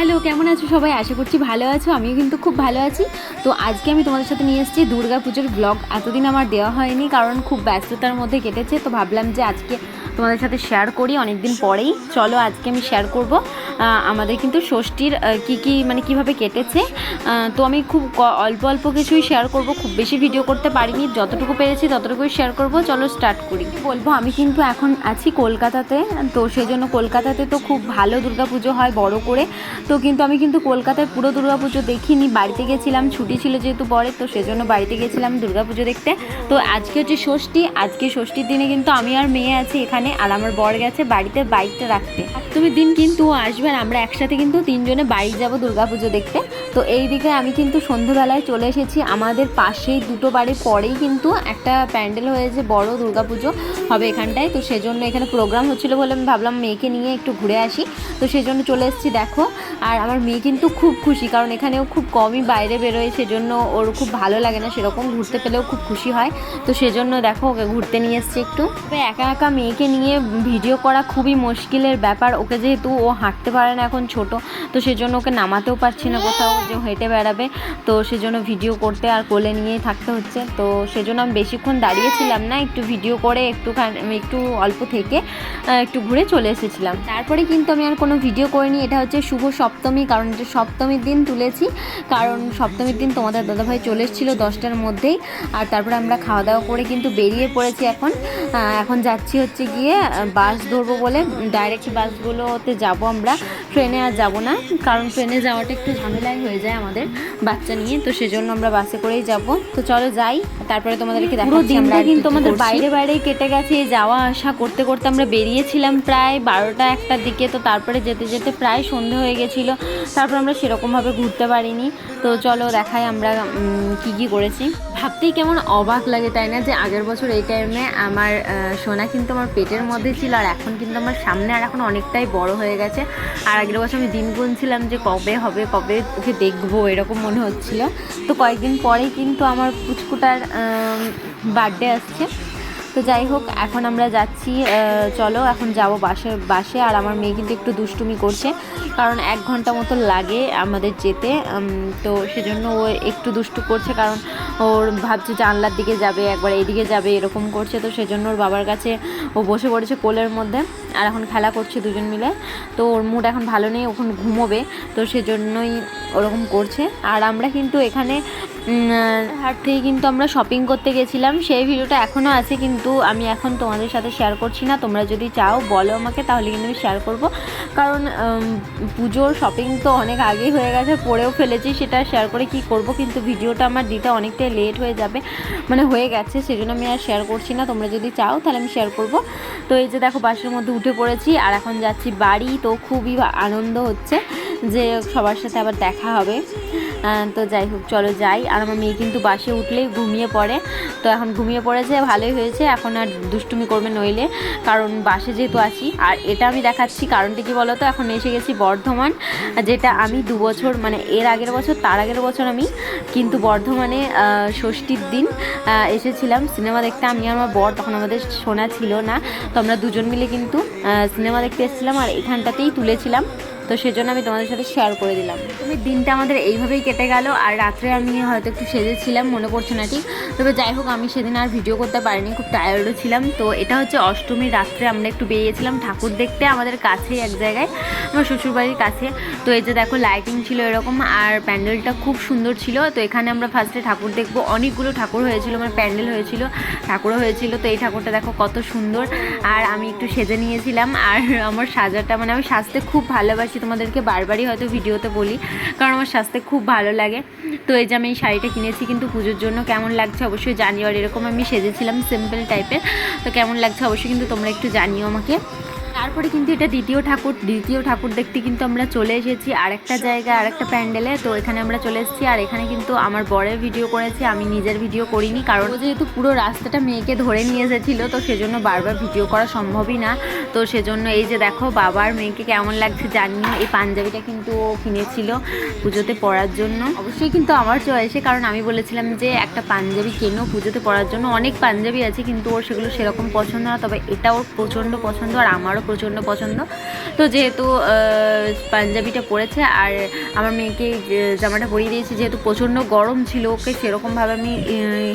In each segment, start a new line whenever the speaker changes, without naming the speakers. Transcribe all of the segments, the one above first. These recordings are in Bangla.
হ্যালো, কেমন আছো সবাই? আশা করছি ভালো আছো, আমিও কিন্তু খুব ভালো আছি। তো আজকে আমি তোমাদের সাথে নিয়ে এসেছি দুর্গা পুজোর ব্লগ এতদিন আমার দেওয়া হয়নি, কারণ খুব ব্যস্ততার মধ্যে কেটেছে, তো ভাবলাম যে আজকে তোমাদের সাথে শেয়ার করি অনেক দিন পরেই। চলো আজকে আমি শেয়ার করব। আমাদের কিন্তু ষষ্ঠীর কি কি মানে কীভাবে কেটেছে? তো আমি খুব অল্প অল্প কিছুই শেয়ার করব। খুব বেশি ভিডিও করতে পারিনি। যতটুকু পেরেছি ততটুকুই শেয়ার করব। চলো স্টার্ট করি। বলব, আমি কিন্তু এখন আছি কলকাতাতে। তো সেই জন্য কলকাতাতে তো খুব ভালো দুর্গাপুজো হয় বড় করে। তো কিন্তু আমি কিন্তু কলকাতায় পুরো দুর্গাপুজো দেখিনি। বাড়িতে গেছিলাম, ছুটি ছিল যেহেতু বড় তো সেজন্য বাড়িতে গেছিলাম দুর্গাপুজো দেখতে। তো আজকে হচ্ছে ষষ্ঠী। আজকে ষষ্ঠীর দিনে কিন্তু আমি আর মেয়ে আছি এখানে। আর আমার বর গেছে বাড়িতে বাইকটা রাখতে। তুমি দিন কিন্তু আসবে আর আমরা একসাথে কিন্তু তিনজনে বাড়ি যাব দুর্গাপুজো দেখতে। তো এই দিকে আমি কিন্তু সন্ধ্যেবেলায় চলে এসেছি। আমাদের পাশেই দুটো বাড়ির পরেই কিন্তু একটা প্যান্ডেল হয়েছে বড় দুর্গাপুজো হবে এখানটায়। তো সেজন্য এখানে প্রোগ্রাম হচ্ছিল বলে আমি ভাবলাম মেয়েকে নিয়ে একটু ঘুরে আসি। তো সেই জন্য চলে এসেছি, দেখো। আর আমার মেয়ে কিন্তু খুব খুশি, কারণ এখানেও খুব কমই বাইরে বেরোয়, সেজন্য ওর খুব ভালো লাগে না, সেরকম ঘুরতে পেলেও খুব খুশি হয়। তো সেজন্য দেখো, ওকে ঘুরতে নিয়ে এসছি একটু। একা একা মেয়েকে নিয়ে ভিডিও করা খুবই মুশকিলের ব্যাপার। ওকে যেহেতু ও হাঁটতে পারে না এখন ছোট, তো সেজন্য ওকে নামাতেও পারছি না কোথাও, যে হেঁটে বেড়াবে। তো সেজন্য ভিডিও করতে আর কোলে নিয়েই থাকতে হচ্ছে। তো সেজন্য আমি বেশিক্ষণ দাঁড়িয়েছিলাম না, একটু ভিডিও করে একটু একটু অল্প থেকে একটু ঘুরে চলে এসেছিলাম। তারপরে কিন্তু আমি আর কোনো ভিডিও করিনি, এটা হচ্ছে শুভ সপ্তমী, কারণ এটা সপ্তমীর দিন তুলেছি। কারণ সপ্তমীর দিন তোমাদের দাদাভাই চলে এসেছিল দশটার মধ্যেই, আর তারপরে আমরা খাওয়া দাওয়া করে কিন্তু বেরিয়ে পড়েছি এখন। এখন যাচ্ছি হচ্ছে গিয়ে বাস ধরবো বলে ডাইরেক্ট বাসগুলোতে যাব আমরা। ট্রেনে আর যাব না কারণ ট্রেনে যাওয়াটা একটু ঝামেলাই হয়ে যায় আমাদের বাচ্চা নিয়ে তো সেজন্য আমরা বাসে করেই যাব। তো চলো যাই তারপরে তোমাদেরকে দেখো আমরা
দিনটা কিন্তু আমাদের
বাইরে বাইরে কেটে গেছে যাওয়া আসা করতে করতে আমরা বেরিয়েছিলাম প্রায় বারোটা একটার দিকে তো তারপরে যেতে যেতে প্রায় সন্ধে হয়ে গেছিল তারপর আমরা সেরকমভাবে ঘুরতে পারিনি। তো চলো দেখাই আমরা কি কি করেছি। ভাবতেই কেমন অবাক লাগে তাই না? যে আগের বছর এই টাইমে আমার সোনা কিন্তু আমার পেটের মধ্যে ছিল আর এখন কিন্তু আমার সামনে আর এখন অনেকটাই বড় হয়ে গেছে। আর আগের বছর আমি দিন গুনছিলাম যে কবে হবে, কবে ওকে দেখব, এরকম মনে হচ্ছিল। তো কয়েকদিন পরে কিন্তু আমার পুচকুটার বার্থডে আসছে। তো যাই হোক, এখন আমরা যাচ্ছি চলো এখন যাব বাসে বাসে। আর আমার মেয়ে কিন্তু একটু দুষ্টুমি করছে, কারণ এক ঘণ্টা মতো লাগে আমাদের যেতে। তো সেজন্য ও একটু দুষ্টু করছে, কারণ ওর ভাবছে জানলার দিকে যাবে, একবার এদিকে যাবে, এরকম করছে। তো সেজন্য ওর বাবার কাছে ও বসে পড়েছে কোলের মধ্যে, আর এখন খেলা করছে দুজন মিলে। তো ওর মুড এখন ভালো নেই ওখানে ঘুমোবে, তো সেজন্যই ওরকম করছে। আর আমরা কিন্তু এখানে হাট থেকে কিন্তু আমরা শপিং করতে গেছিলাম, সেই ভিডিওটা এখনও আছে, কিন্তু আমি এখন তোমাদের সাথে শেয়ার করছি না। তোমরা যদি চাও, বলো আমাকে, তাহলে কিন্তু আমি শেয়ার করব। কারণ পুজোর শপিং তো অনেক আগেই হয়ে গেছে, পরেও ফেলেছি, সেটা শেয়ার করে কি করব? কিন্তু ভিডিওটা আমার দিতে অনেকটাই লেট হয়ে যাবে মানে হয়ে গেছে, সেজন্য আমি আর শেয়ার করছি না। তোমরা যদি চাও, তাহলে আমি শেয়ার করব। তো এই যে দেখো বাসের মধ্যে উঠে পড়েছি, আর এখন যাচ্ছি বাড়ি, তো খুবই আনন্দ হচ্ছে যে সবার সাথে আবার দেখা হবে। তো যাই হোক, চলো যাই। আর আমার মেয়ে কিন্তু বাসে উঠলেই ঘুমিয়ে পড়ে। তো এখন ঘুমিয়ে পড়েছে, ভালোই হয়েছে। এখন আর দুষ্টুমি করবে নইলে, কারণ বাসে যেহেতু আছি। আর এটা আমি দেখাচ্ছি, কারণটা কি বলতো? এখন এসে গেছি বর্ধমান, যেটা আমি দু বছর মানে এর আগের বছর, তার আগের বছর আমি কিন্তু বর্ধমানে ষষ্ঠীর দিন এসেছিলাম। সিনেমা দেখতে আমি আমার বর, তখন আমাদের শোনা ছিল না। তো আমরা দুজন মিলে কিন্তু সিনেমা দেখতে এসেছিলাম। আর এখানটাতেই তুলেছিলাম। তো সেজন্য আমি তোমাদের সাথে শেয়ার করে দিলাম। তুমি দিনটা আমাদের এইভাবেই কেটে গেল, আর রাত্রে আমি হয়তো একটু সেজেছিলাম, মনে পড়ছে না ঠিক। তবে যাই হোক, আমি সেদিন আর ভিডিও করতে পারিনি, খুব টায়ার্ডও ছিলাম। তো এটা হচ্ছে অষ্টমীর রাত্রে আমরা একটু বেরিয়েছিলাম ঠাকুর দেখতে আমাদের কাছেই এক জায়গায়, আমার শ্বশুরবাড়ির কাছে। তো এই যে দেখো লাইটিং ছিল এরকম, আর প্যান্ডেলটা খুব সুন্দর ছিল। তো এখানে আমরা ফার্স্টে ঠাকুর দেখব। অনেকগুলো ঠাকুর হয়েছিল মানে প্যান্ডেল হয়েছিল, ঠাকুরও হয়েছিল। তো এই ঠাকুরটা দেখো কত সুন্দর, আর আমি একটু সেজে নিয়েছিলাম। আর আমার সাজাটা মানে আমি সাজতে খুব ভালোবাসি। তোমাদেরকে, বারবারই হয়তো ভিডিওতে বলি, কারণ আমার স্বাস্থ্যে খুব ভালো লাগে। তো এই যে আমি এই শাড়িটা কিনেছি কিন্তু পুজোর জন্য, কেমন লাগছে অবশ্যই জানিও। আর এরকম আমি সেজেছিলাম সিম্পল টাইপের তো কেমন লাগছে অবশ্যই কিন্তু তোমরা একটু জানিও আমাকে। তারপরে কিন্তু এটা দ্বিতীয় ঠাকুর। দ্বিতীয় ঠাকুর দেখতে কিন্তু আমরা চলে এসেছি আরেকটা জায়গায়, আরেকটা প্যান্ডেলে। তো এখানে আমরা চলে এসেছি আর এখানে কিন্তু আমার বরের ভিডিও করেছি, আমি নিজের ভিডিও করিনি কারণ যেহেতু পুরো রাস্তাটা মেয়েকে ধরে নিয়ে এসেছিল, তো সেজন্য বারবার ভিডিও করা সম্ভবই না। তো সেজন্য এই যে দেখো বাবার মেয়েকে কেমন লাগছে জানিও, এই পাঞ্জাবিটা কিন্তু ও কিনেছিল পুজোতে পরার জন্য। অবশ্যই কিন্তু আমার চয়েসে কারণ আমি বলেছিলাম যে একটা পাঞ্জাবি কেনো পুজোতে পরার জন্য। অনেক পাঞ্জাবি আছে কিন্তু ওর সেগুলো সেরকম পছন্দ না, তবে এটা ওর প্রচণ্ড পছন্দ আর আমারও প্রচণ্ড পছন্দ। তো যেহেতু পাঞ্জাবিটা পরেছে আর আমার মেয়েকে জামাটা পরিয়ে দিয়েছি, যেহেতু প্রচণ্ড গরম ছিল, ওকে সেরকমভাবে আমি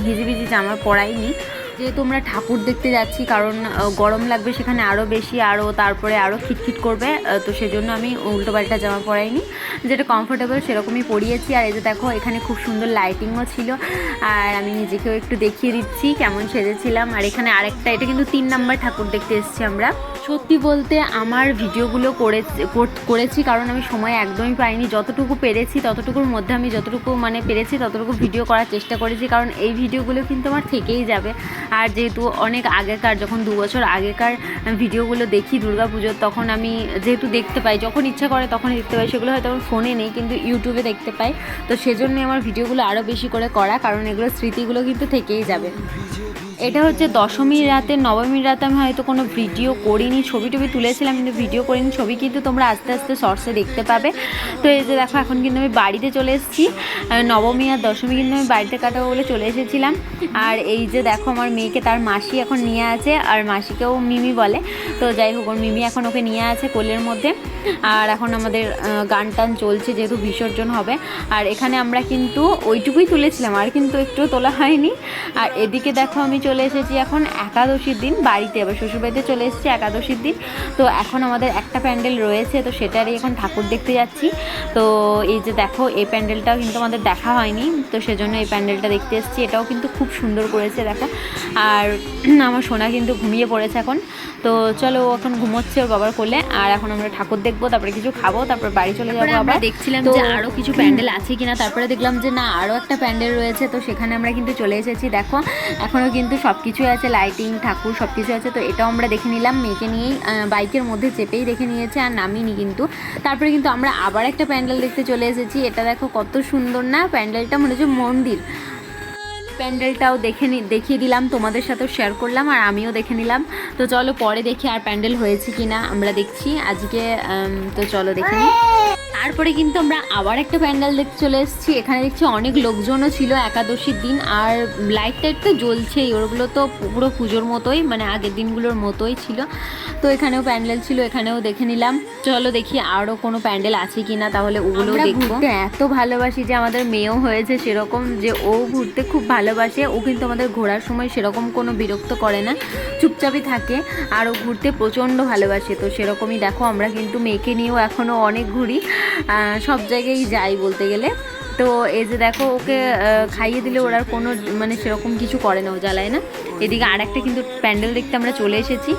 হিজিবিজি জামা পরাইনি। যেহেতু আমরা ঠাকুর দেখতে যাচ্ছি, কারণ গরম লাগবে সেখানে আরও বেশি আরও তারপরে আরও খিটখিট করবে তো সেজন্য আমি উল্টো পাল্টা জামা পরাইনি। যেটা কমফোর্টেবল সেরকমই পরিয়েছি। আর এই যে দেখো, এখানে খুব সুন্দর লাইটিংও ছিল। আর আমি নিজেকেও একটু দেখিয়ে দিচ্ছি, কেমন সেজেছিলাম। আর এখানে আরেকটা, এটা কিন্তু তিন নাম্বার ঠাকুর দেখতে এসেছি আমরা। সত্যি বলতে আমার ভিডিওগুলো করে কর- করেছি কারণ আমি সময় একদমই পাইনি। যতটুকু পেরেছি ততটুকুর মধ্যে আমি যতটুকু মানে পেরেছি ততটুকু ভিডিও করার চেষ্টা করেছি কারণ এই ভিডিওগুলো কিন্তু আমার থেকেই যাবে। আর যেহেতু অনেক আগেকার, যখন দু বছর আগেকার ভিডিওগুলো দেখি দুর্গাপুজোর তখন আমি যেহেতু দেখতে পাই, যখন ইচ্ছা করে তখনই দেখতে পাই। সেগুলো হয়তো আমার ফোনে নেই, কিন্তু ইউটিউবে দেখতে পাই। তো সেজন্য আমার ভিডিওগুলো আরও বেশি করে করা, কারণ এগুলো স্মৃতিগুলো কিন্তু থেকেই যাবে। এটা হচ্ছে দশমীর রাতে, নবমীর রাতে আমি হয়তো কোনো ভিডিও করিনি ছবি টবি তুলেছিলাম, কিন্তু ভিডিও করিনি। ছবি কিন্তু তোমরা আস্তে আস্তে শর্টসে দেখতে পাবে। তো এই যে দেখো, এখন কিন্তু আমি বাড়িতে চলে এসেছি। নবমী আর দশমী কিন্তু আমি বাড়িতে কাটাবো বলে চলে এসেছিলাম। আর এই যে দেখো, আমার মেয়েকে তার মাসি এখন নিয়ে আছে, আর মাসিকেও মিমি বলে। তো যাই হোক, ওর মিমি এখন ওকে নিয়ে আছে কোলের মধ্যে। আর এখন আমাদের গান টান চলছে, যেহেতু বিসর্জন হবে। আর এখানে আমরা কিন্তু ওইটুকুই তুলেছিলাম, আর কিন্তু একটুও তোলা হয়নি। আর এদিকে দেখো, আমি চলে এসেছি এখন একাদশীর দিন, বাড়িতে এবার শ্বশুরবাড়িতে চলে এসেছি একাদশীর দিন তো এখন আমাদের একটা প্যান্ডেল রয়েছে তো সেটারই এখন ঠাকুর দেখতে যাচ্ছি। তো এই যে দেখো এই প্যান্ডেলটাও কিন্তু আমাদের দেখা হয়নি তো সেজন্য এই প্যান্ডেলটা দেখতে এসেছি। এটাও কিন্তু খুব সুন্দর করেছে দেখো। আর আমার সোনা কিন্তু ঘুমিয়ে পড়েছে এখন। তো চলো ও এখন ঘুমোচ্ছে ওর বাবার কোলে। আর এখন আমরা ঠাকুর দেখব তারপরে কিছু খাব তারপর বাড়ি চলে যাব
আমরা দেখছিলাম
তো
যে
আরও কিছু প্যান্ডেল আছে কিনা তারপরে দেখলাম যে না আরও একটা প্যান্ডেল রয়েছে। তো সেখানে আমরা কিন্তু চলে এসেছি দেখো। এখনও কিন্তু সব কিছুই আছে লাইটিং ঠাকুর সব কিছু আছে তো এটাও আমরা দেখে নিলাম। মেয়েকে নিয়েই বাইকের মধ্যে চেপেই দেখে নিয়েছে আর নামিনি কিন্তু। তারপরে কিন্তু আমরা আবার একটা প্যান্ডেল দেখতে চলে এসেছি। এটা দেখো কত সুন্দর না, প্যান্ডেলটা মনে হচ্ছে মন্দির। প্যান্ডেলটাও দেখে নি, দেখিয়ে দিলাম, তোমাদের সাথেও শেয়ার করলাম আর আমিও দেখে নিলাম। তো চলো পরে দেখি আর প্যান্ডেল হয়েছে কি না আমরা দেখছি। আজকে তো চলো দেখে নিই তারপরে কিন্তু আমরা আবার একটা প্যান্ডেল দেখতে চলে এসেছি। এখানে দেখছি অনেক লোকজনও ছিল একাদশীর দিন আর লাইট টাইট তো জ্বলছেই। ওগুলো তো পুরো পুজোর মতোই মানে আগের দিনগুলোর মতোই ছিল। তো এখানেও প্যান্ডেল ছিল এখানেও দেখে নিলাম। চলো দেখি আরও কোনো প্যান্ডেল আছে কি না তাহলে ওগুলোও
আমরা
দেখব। এত ভালোবাসি যে আমাদের মেয়েও হয়েছে সেরকম যে ও ঘুরতে খুব ভালোবাসে। ও কিন্তু আমাদের ঘোরার সময় সেরকম কোনো বিরক্ত করে না চুপচাপই থাকে। আর ও ঘুরতে প্রচণ্ড ভালোবাসে তো সেরকমই দেখো আমরা কিন্তু মেয়েকে নিয়েও এখনও অনেক ঘুরি। সব জায়গায় যাই বলতে গেলে। তো এই যে দেখো ওকে খাইয়ে দিলে ওর আর কোনো মানে সেরকম কিছু করে না ও জ্বালায় না। এদিকে আর একটা কিন্তু প্যান্ডেল দেখতে আমরা চলে এসেছি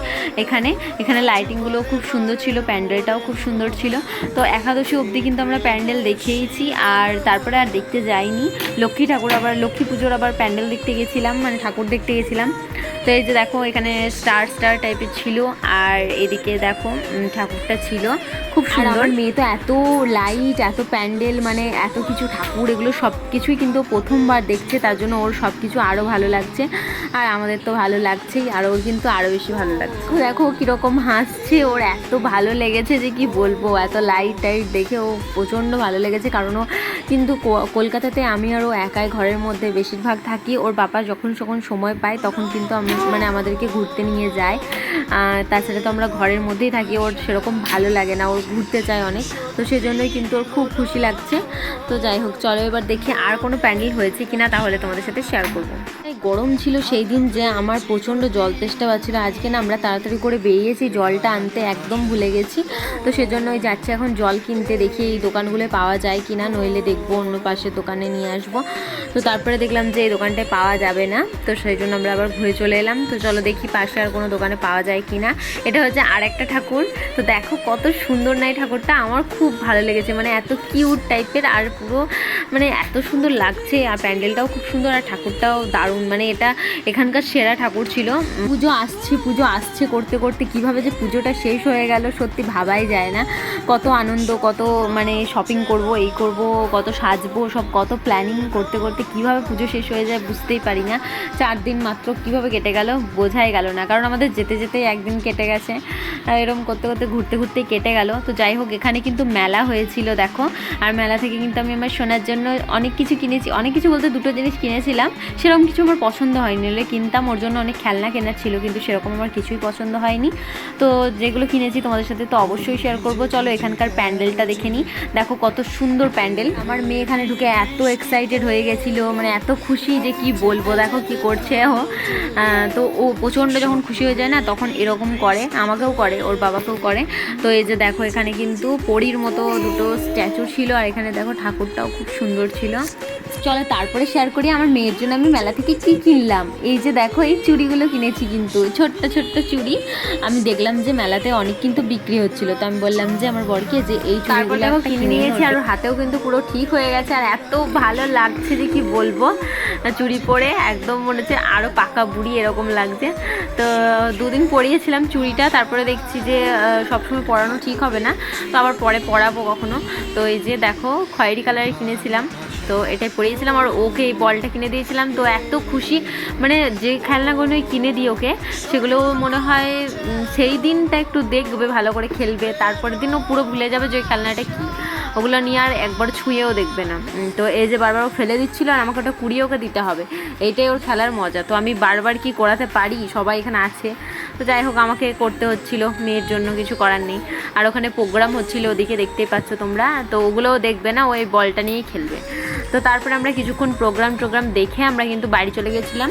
এখানে। এখানে লাইটিংগুলো খুব সুন্দর ছিল প্যান্ডেলটাও খুব সুন্দর ছিল। তো একাদশী অবধি কিন্তু আমরা প্যান্ডেল দেখেইছি আর তারপরে আর দেখতে যাইনি। লক্ষ্মী ঠাকুর আবার লক্ষ্মী পুজোর আবার প্যান্ডেল দেখতে গেছিলাম মানে ঠাকুর দেখতে গেছিলাম। তো এই যে দেখো এখানে স্টার স্টার টাইপের ছিল আর এদিকে দেখো ঠাকুরটা ছিল। খুব সুন্দর। মেয়ে তো এত লাইট এত প্যান্ডেল মানে এত কিছু ঠাকুর এগুলো সব কিছুই কিন্তু প্রথমবার দেখছে, তার জন্য ওর সব কিছু আরও ভালো লাগছে। আর আমাদের তো ভালো লাগছেই, আর ওর কিন্তু আরও বেশি ভালো লাগছে। দেখো কীরকম হাসছে, ওর এত ভালো লেগেছে যে কি বলব, এত লাইট টাইট দেখে ও প্রচণ্ড ভালো লেগেছে, কারণ ও কিন্তু কলকাতাতে আমি আর ও একাই ঘরের মধ্যে বেশিরভাগ থাকি। ওর বাবা যখন যখন সময় পায়, তখন কিন্তু আমি মানে আমাদেরকে ঘুরতে নিয়ে যায়। তাছাড়া তো আমরা ঘরের মধ্যেই থাকি, ওর সেরকম ভালো লাগে না ওর ঘুরতে চায় অনেক। তো সেজন্যই কিন্তু ওর খুব খুশি লাগছে। তো যাই হোক চলো এবার দেখি আর কোনো প্যান্ডেল হয়েছে কিনা, তাহলে তোমাদের সাথে শেয়ার করব। এই গরম ছিল সেই দিন যে আমার প্রচণ্ড জল তেষ্টা পাচ্ছিল। আজকে না আমরা তাড়াতাড়ি করে বেরিয়েছি, জলটা আনতে একদম ভুলে গেছি। তো সেজন্য ওই যাচ্ছে এখন জল কিনতে, দেখি এই দোকানগুলো পাওয়া যায় কিনা, নইলে দেখব অন্য পাশের দোকানে নিয়ে আসব। তো তারপরে দেখলাম যে এই দোকানটায় পাওয়া যাবে না, তো সেই জন্য আমরা আবার ঘুরে চলে এলাম। তো চলো দেখি পাশে আর কোনো দোকানে পাওয়া যায় কিনা। এটা হচ্ছে আর একটা ঠাকুর। তো দেখো কত সুন্দর না এই ঠাকুরটা, আমার খুব ভালো লেগেছে। মানে এত কিউট টাইপের আর পুরো মানে এত সুন্দর লাগছে, আর প্যান্ডেলটাও খুব সুন্দর, আর ঠাকুরটাও দারুণ। মানে এটা এখানকার সেরা ঠাকুর ছিল। পুজো আসছে পুজো আসছে করতে করতে, কীভাবে যে পুজোটা শেষ হয়ে গেল সত্যি ভাবাই যায় না। কত আনন্দ, কত মানে শপিং করব, এই করব, কত সাজবো, সব কত প্ল্যানিং করতে করতে কীভাবে পুজো শেষ হয়ে যায় বুঝতেই পারি না। চার দিন মাত্র কীভাবে কেটে গেল বোঝাই গেল না, কারণ আমাদের যেতে যেতেই একদিন কেটে গেছে। এরকম করতে করতে ঘুরতে ঘুরতে কেটে গেল। তো যাই হোক, এখানে কিন্তু মেলা হয়েছিল, দেখো। আর মেলা থেকে কিন্তু আমি আমার সোনার জন্য অনেক কিছু কিনেছি, অনেক কিছু বলতে দুটো জিনিস কিনেছিলাম। সেরকম কিছু আমার পছন্দ হয়নি নিলে কিনতাম, ওর জন্য অনেক খেলনা কেনার ছিল, কিন্তু সেরকম আমার কিছুই পছন্দ হয়নি। তো যেগুলো কিনেছি তোমাদের সাথে তো অবশ্যই শেয়ার করব। চলো এখানকার প্যান্ডেলটা দেখে নিই। দেখো কত সুন্দর প্যান্ডেল। আমার মেয়ে এখানে ঢুকে এত এক্সাইটেড হয়ে গেছিল মানে এত খুশি যে কি বলব, দেখো কি করছে ও। তো ও প্রচণ্ড যখন খুশি হয়ে যায় না, তখন এরকম করে, আমাকেও করে, ওর বাবাকেও করে। তো এই যে দেখো এখানে কিন্তু পরীর মতো দুটো স্ট্যাচু ছিল, আর এখানে দেখো ঠাকুরটাও খুব সুন্দর ছিল। চলো তারপরে শেয়ার করি। আমার মেয়ের জন্য আমি মেলা থেকে কি কিনলাম? এই যে দেখো এই চুড়িগুলো কিনেছি কিন্তু। ছোট্ট ছোট্ট চুড়ি। আমি দেখলাম যে মেলাতে অনেক কিন্তু বিক্রি হচ্ছিল। তো আমি বললাম যে আমার বরকে যে এই চুড়িগুলো কিনে নিয়েছি আর হাতেও কিন্তু পুরো ঠিক হয়ে গেছে। আর এত ভালো লাগছে যে কি বলব চুড়ি পরে একদম মনে হচ্ছে আরও পাকা বুড়ি এরকম লাগছে। তো দুদিন পরিয়েছিলাম চুড়িটা তারপরে দেখছি যে সবসময় পরানো ঠিক হবে না। তো আবার পরে পরাবো কখনো। তো এই যে দেখো খয়েরি কালারের কিনেছিলাম। তো এটাই পরিয়েছিলাম আর ওকে এই বলটা কিনে দিয়েছিলাম। তো এত খুশি মানে যে খেলনাগুলোই কিনে দিই ওকে, সেগুলো মনে হয় সেই দিনটা একটু দেখবে, ভালো করে খেলবে। তারপরের দিন ও পুরো ভুলে যাবে যে ওই খেলনাটা কী, ওগুলো নিয়ে আর একবার ছুঁয়েও দেখবে না। তো এই যে বারবার ও ফেলে দিচ্ছিল আর আমাকে ওটা কুড়িয়ে ওকে দিতে হবে। এইটাই ওর খেলার মজা। তো আমি বারবার কি করাতে পারি? সবাই এখানে আছে। তো যাই হোক, আমাকে করতে হচ্ছিল। মেয়ের জন্য কিছু করার নেই। আর ওখানে প্রোগ্রাম হচ্ছিল, ওদিকে দেখতেই পাচ্ছ তোমরা। তো ওগুলোও দেখবে না ওই বলটা নিয়েই খেলবে। তো তারপরে আমরা কিছুক্ষণ প্রোগ্রাম টোগ্রাম দেখে আমরা কিন্তু বাড়ি চলে গেছিলাম।